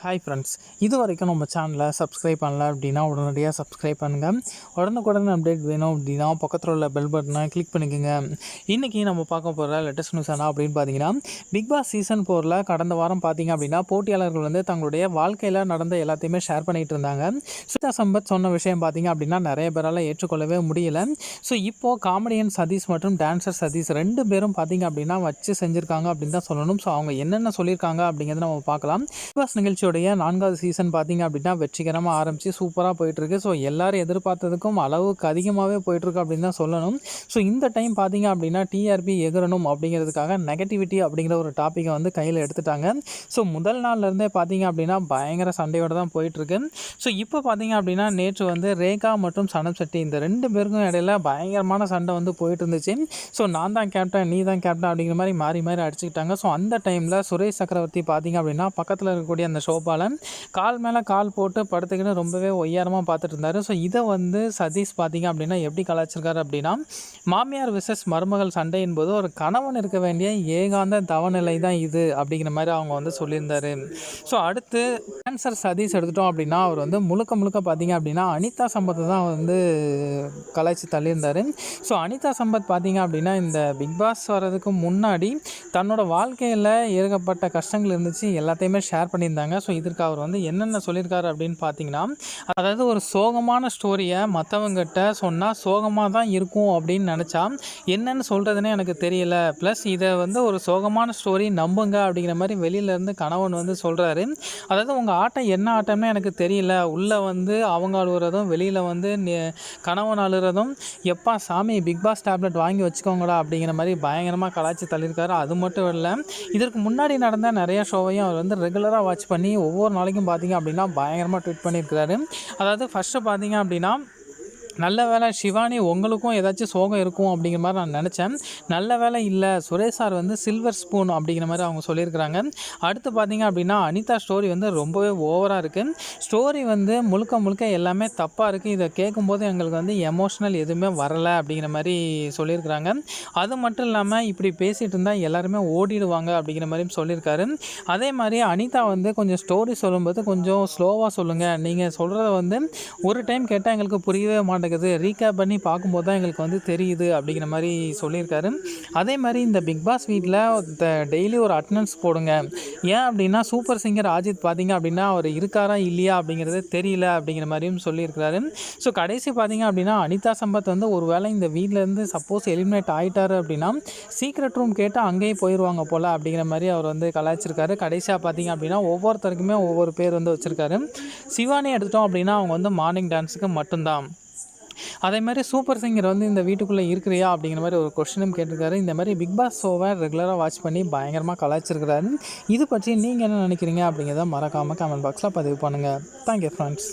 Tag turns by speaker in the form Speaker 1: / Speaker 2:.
Speaker 1: Hi friends இது வரைக்கும் நம்ம சேனலை சப்ஸ்கிரைப் பண்ணல அப்படின்னா உடனடியாக சப்ஸ்கிரைப் பண்ணுங்கள் உடனுக்குடன் அப்டேட் வேணும் அப்படின்னா பக்கத்தில் உள்ள பெல் பட்டனை கிளிக் பண்ணிக்கோங்க. இன்றைக்கி நம்ம பார்க்க போகிற லேட்டஸ்ட் நியூஸ் என்ன அப்படின்னு பார்த்தீங்கன்னா பிக் பாஸ் சீசன் ஃபோரில் கடந்த வாரம் பார்த்தீங்க அப்படின்னா போட்டியாளர்கள் வந்து தங்களுடைய வாழ்க்கையில் நடந்த எல்லாத்தையுமே ஷேர் பண்ணிகிட்டு இருந்தாங்க. சுதா சம்பத் சொன்ன விஷயம் பார்த்தீங்க அப்படின்னா நிறைய பேரால் ஏற்றுக்கொள்ளவே முடியல. ஸோ இப்போது காமெடியன் சதீஷ் மற்றும் டான்சர் சதீஷ் ரெண்டு பேரும் பார்த்தீங்க அப்படின்னா வச்சு செஞ்சுருக்காங்க அப்படின்னு தான் சொல்லணும். ஸோ அவங்க என்னென்ன சொல்லியிருக்காங்க அப்படிங்கிறத நம்ம பார்க்கலாம். பிக் பாஸ் நிகழ்ச்சி உடைய நான்காவது சீசன் பார்த்தீங்க அப்படின்னா வெற்றிகரமாக ஆரம்பித்து சூப்பராக போயிட்டுருக்கு. ஸோ எல்லோரும் எதிர்பார்த்ததுக்கும் அளவுக்கு அதிகமாகவே போயிட்டுருக்கு அப்படின்னு தான் சொல்லணும். ஸோ இந்த டைம் பார்த்தீங்க அப்படின்னா டிஆர்பி எகரணும் அப்படிங்கிறதுக்காக நெகட்டிவிட்டி அப்படிங்கிற ஒரு டாப்பிக்கை வந்து கையில் எடுத்துட்டாங்க. ஸோ முதல் நாள்லேருந்தே பார்த்தீங்க அப்படின்னா பயங்கர சண்டையோடு தான் போயிட்டுருக்கு. ஸோ இப்போ பார்த்தீங்க அப்படின்னா நேற்று வந்து ரேகா மற்றும் சனம் செட்டி இந்த ரெண்டு பேருக்கும் இடையில பயங்கரமான சண்டை வந்து போயிட்டு இருந்துச்சு ஸோ நான் தான் கேப்டன் நீ தான் கேப்டன் அப்படிங்கிற மாதிரி மாறி மாறி அடிச்சுக்கிட்டாங்க. ஸோ அந்த டைமில் சுரேஷ் சக்கரவர்த்தி பார்த்தீங்க அப்படின்னா பக்கத்தில் இருக்கக்கூடிய அந்த ஷோ கோபாலன். கால் மேலே கால் போட்டு படுத்துக்கின்னு ரொம்பவே ஒய்யாரமாக பார்த்துட்டு இருந்தார் ஸோ இதை வந்து சதீஷ் பார்த்தீங்க அப்படின்னா எப்படி கலாச்சிருக்காரு அப்படின்னா மாமியார் விசஸ் மருமகள் சண்டை என்பது ஒரு கணவன் இருக்க வேண்டிய ஏகாந்த தவநிலை தான் இது அப்படிங்கிற மாதிரி அவங்க வந்து சொல்லியிருந்தார். ஸோ அடுத்து கேன்சர் சதீஷ் எடுத்துட்டோம் அப்படின்னா அவர் வந்து முழுக்க முழுக்க பார்த்தீங்க அப்படின்னா அனிதா சம்பத்தை தான் வந்து கலாய்ச்சி தள்ளியிருந்தார். ஸோ அனிதா சம்பத் பார்த்தீங்க அப்படின்னா இந்த பிக் பாஸ் வர்றதுக்கு முன்னாடி தன்னோட வாழ்க்கையில் ஏற்கப்பட்ட கஷ்டங்கள் இருந்துச்சு. எல்லாத்தையுமே ஷேர் பண்ணியிருந்தாங்க. ஸோ இதற்கு அவர் வந்து என்னென்ன சொல்லியிருக்காரு அப்படின்னு பார்த்தீங்கன்னா அதாவது ஒரு சோகமான ஸ்டோரியை மற்றவங்கிட்ட சொன்னால் சோகமாக தான் இருக்கும் அப்படின்னு நினச்சா என்னென்னு சொல்கிறதுனே எனக்கு தெரியல. ப்ளஸ் இதை வந்து ஒரு சோகமான ஸ்டோரி நம்புங்க அப்படிங்கிற மாதிரி வெளியிலேருந்து கணவன் வந்து சொல்கிறாரு அதாவது உங்கள் ஆட்டம் என்ன ஆட்டம்னு எனக்கு தெரியல. உள்ளே வந்து அவங்க அழுகிறதும் வெளியில் வந்து கணவன் அழுகிறதும் எப்பா சாமி பிக் பாஸ் டேப்லெட் வாங்கி வச்சுக்கோங்களா அப்படிங்கிற மாதிரி பயங்கரமாக கலாச்சி தள்ளியிருக்காரு. அது மட்டும் இல்லை இதற்கு முன்னாடி நடந்த நிறைய ஷோவையும் அவர் வந்து ரெகுலராக வாட்ச் பண்ணி ஒவ்வொரு நாளைக்கும் பார்த்தீங்க அப்படின்னா பயங்கரமாக ட்வீட் பண்ணியிருக்கிறாரு. அதாவது ஃபஸ்ட்டு பார்த்தீங்க அப்படின்னா நல்ல வேலை சிவானி உங்களுக்கும் ஏதாச்சும் சோகம் இருக்கும் அப்படிங்கிற மாதிரி நான் நினச்சேன். நல்ல வேலை இல்லை சுரேஷ் சார் வந்து சில்வர் ஸ்பூன் அப்படிங்கிற மாதிரி அவங்க சொல்லியிருக்கிறாங்க. அடுத்து பார்த்தீங்க அப்படின்னா அனிதா ஸ்டோரி வந்து ரொம்பவே ஓவராக இருக்குது ஸ்டோரி வந்து முழுக்க முழுக்க எல்லாமே தப்பாக இருக்குது இதை கேட்கும்போது எங்களுக்கு வந்து எமோஷ்னல் எதுவுமே வரலை அப்படிங்கிற மாதிரி சொல்லியிருக்கிறாங்க. அது மட்டும் இல்லாமல் இப்படி பேசிகிட்டு இருந்தால் எல்லாருமே ஓடிடுவாங்க அப்படிங்கிற மாதிரியும் சொல்லியிருக்காரு. அதே மாதிரி அனிதா வந்து கொஞ்சம் ஸ்டோரி சொல்லும்போது கொஞ்சம் ஸ்லோவாக சொல்லுங்கள் நீங்கள் சொல்கிறத வந்து ஒரு டைம் கேட்டால் எங்களுக்கு புரியவே மாட்டேன் நடக்குது. ரீகேப் பண்ணி பார்க்கும்போது தான் எங்களுக்கு வந்து தெரியுது அப்படிங்கிற மாதிரி சொல்லியிருக்காரு. அதே மாதிரி இந்த பிக் பாஸ் வீட்டில் டெய்லி ஒரு அட்டண்டன்ஸ் போடுங்க. ஏன் அப்படின்னா சூப்பர் சிங்கர் அஜித் பார்த்தீங்க அப்படின்னா அவர் இருக்காரா இல்லையா அப்படிங்கிறது தெரியல அப்படிங்கிற மாதிரியும் சொல்லியிருக்கிறாரு. ஸோ கடைசி பார்த்தீங்க அப்படின்னா அனிதா சம்பத் வந்து ஒரு வேளை இந்த வீட்டிலேருந்து சப்போஸ் எலிமினேட் ஆகிட்டாரு அப்படின்னா சீக்ரெட் ரூம் கேட்டால் அங்கேயே போயிடுவாங்க போல் அப்படிங்கிற மாதிரி அவர் வந்து கலாய்ச்சிருக்காரு. கடைசியாக பார்த்தீங்க அப்படின்னா ஒவ்வொருத்தருக்குமே ஒவ்வொரு பேர் வந்து வச்சுருக்காரு. சிவானி எடுத்துட்டோம் அப்படின்னா அவங்க வந்து மார்னிங் டான்ஸுக்கு மட்டும்தான். அதே மாதிரி சூப்பர் சிங்கர் வந்து இந்த வீட்டுக்குள்ளே இருக்கிறியா அப்படிங்கிற மாதிரி ஒரு கொஸ்டினும் கேட்டிருக்காரு. இந்த மாதிரி பிக் பாஸ் ஷோவை ரெகுலராக வாட்ச் பண்ணி பயங்கரமாக கலாய்ச்சிருக்கிறாரு. இது பற்றி நீங்கள் என்ன நினைக்கிறீங்க அப்படிங்கிறத மறக்காமல் கமெண்ட் பாக்ஸில் பதிவு பண்ணுங்கள் தேங்க்யூ ஃப்ரெண்ட்ஸ்